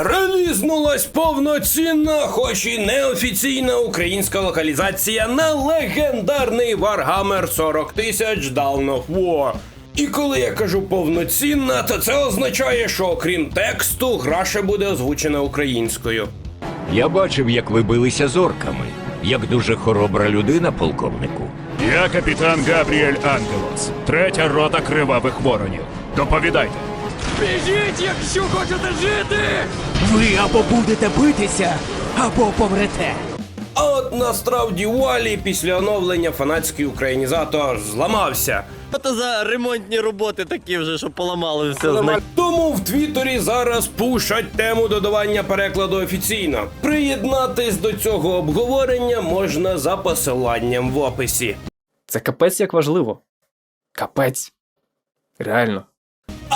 Релізнулась повноцінна, хоч і неофіційна українська локалізація на легендарний Warhammer 40 тисяч Dawn of War. І коли я кажу повноцінна, то це означає, що окрім тексту, гра ще буде озвучена українською. Я бачив, як ви билися з орками. Як дуже хоробра людина, полковнику. Я капітан Габріель Ангелос, третя рота кривавих воронів. Доповідайте. Ви або будете битися, або помрете. А от насправді Валі після оновлення фанатський українізатор зламався. Що за ремонтні роботи такі вже, що поламали все з Тому в Твіттері зараз пушать тему додавання перекладу офіційно. Приєднатись до цього обговорення можна за посиланням в описі. Це капець як важливо. Капець. Реально.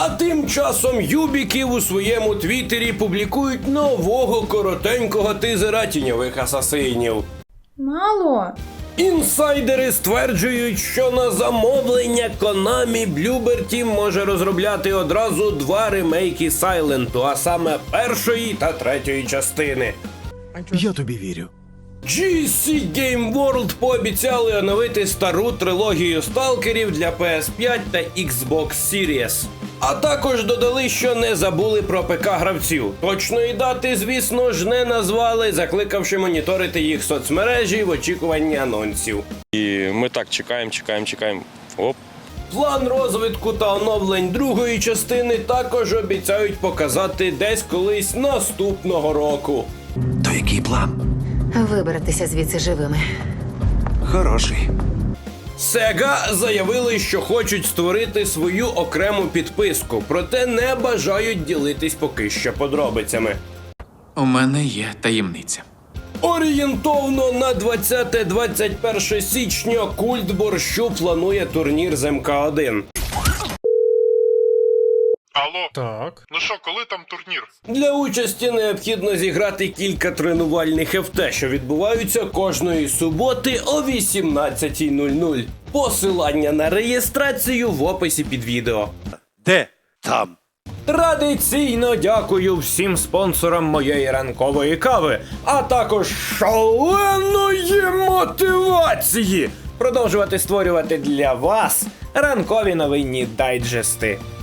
А тим часом Юбіків у своєму твіттері публікують нового коротенького тизера тіньових асасинів. Мало. Інсайдери стверджують, що на замовлення Konami Bloober Team може розробляти одразу два ремейки Сайленту, а саме першої та третьої частини. Я тобі вірю. GC Game World пообіцяли оновити стару трилогію сталкерів для PS5 та Xbox Series. А також додали, що не забули про ПК гравців. Точної дати, звісно ж, не назвали, закликавши моніторити їх соцмережі в очікуванні анонсів. І ми так чекаємо, чекаємо, чекаємо. Оп. План розвитку та оновлень другої частини також обіцяють показати десь колись наступного року. То який план? Вибратися звідси живими. Хороший. Sega заявили, що хочуть створити свою окрему підписку, проте не бажають ділитись поки що подробицями. У мене є таємниця. Орієнтовно на 20-21 січня культ борщу планує турнір з МК1. Алло, Так. ну що, коли там турнір? Для участі необхідно зіграти кілька тренувальних ФТ, що відбуваються кожної суботи о 18.00. Посилання на реєстрацію в описі під відео. Де? Там. Традиційно дякую всім спонсорам моєї ранкової кави, а також шаленої мотивації продовжувати створювати для вас ранкові новинні дайджести.